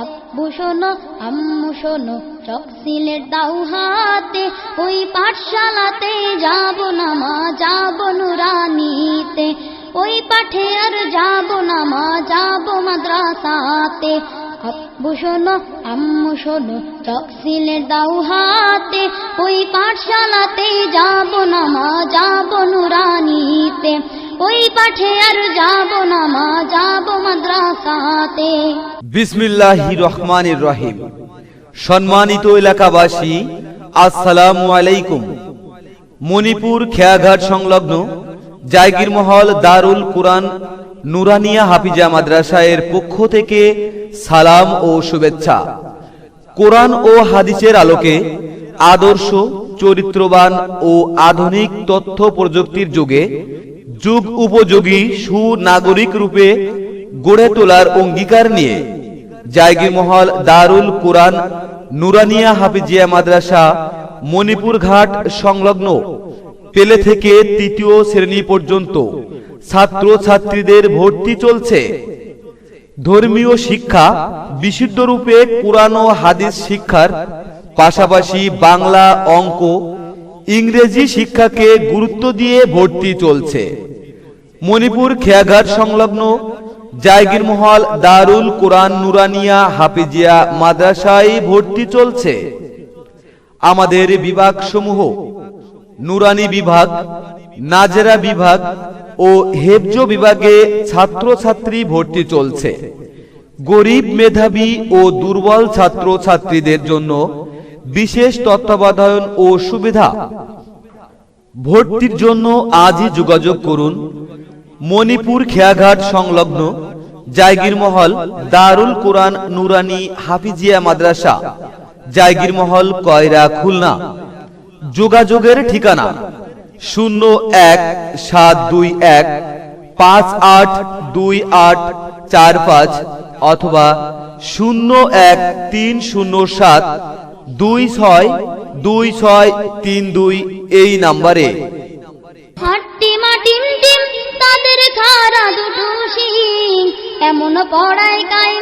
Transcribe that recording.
আব্বু শোনো, আম্মু শোনো, চক সিলেট দাও হাতে, ওই পাঠশালাতে যাব না মা, যাব নুরানিতে। ওই পাঠে আর যাব না মা, যাব মাদ্রাসাতে। আব্বু শোনো, আম্মু শোনো, চক সিলেট দাও হাতে, ওই পাঠশালাতে যাব না মা, যাব নুরানিতে ওই পাঠে আর যাব না, মা, যাব মাদ্রাসাতে। বিসমিল্লাহ রহমানির রহিম। সম্মানিত এলাকাবাসী, আসসালামু আলাইকুম। মণিপুর খেয়াঘাট সংলগ্ন জায়গির মহল দারুল কুরআন নুরানিয়া হাফিজা মাদ্রাসা এর পক্ষ থেকে সালাম ও শুভেচ্ছা। কোরআন ও হাদিসের আলোকে আদর্শ, চরিত্রবান ও আধুনিক তথ্য প্রযুক্তির যুগে যুগ উপযোগী সুনাগরিক রূপে গড়ে তোলার অঙ্গীকার নিয়ে জায়গির মহল দারুল কোরআন নুরানিয়া হাফিজিয়া মাদ্রাসা মণিপুর ঘাট সংলগ্ন পেলে থেকে তৃতীয় শ্রেণি পর্যন্ত ছাত্র ছাত্রীদের ভর্তি চলছে। ধর্মীয় শিক্ষা বিশুদ্ধ রূপে কোরআন ও হাদিস শিক্ষার পাশাপাশি বাংলা অঙ্ক ইংরেজি শিক্ষাকে গুরুত্ব দিয়ে ভর্তি চলছে। মণিপুর খেয়াঘাট সংলগ্ন জায়গির মহল দারুল কোরআন নুরানিয়া হাফিজিয়া মাদ্রাসায় ভর্তি চলছে। আমাদের বিভাগসমূহ নুরানি বিভাগ, নাজেরা বিভাগ ও হেফজ বিভাগে ছাত্রছাত্রী ভর্তি চলছে। গরিব মেধাবী ও দুর্বল ছাত্র ছাত্রীদের জন্য বিশেষ তত্ত্বাবধান ও সুবিধা। ভর্তির জন্য আজই যোগাযোগ করুন মণিপুর খেয়াঘাট সংলগ্ন জায়গির মহল দারুল কোরআন নুরানি হাফিজিয়া মাদ্রাসা। জায়গির মহল কয়রা খুলনা। যোগাযোগের ঠিকানা শূন্য এক সাত দুই এক পাঁচ আট দুই আট চার পাঁচ অথবা শূন্য এক তিন শূন্য সাত দুই ছয় দুই ছয় তিন দুই এই নাম্বারে। পড়ায় খুদা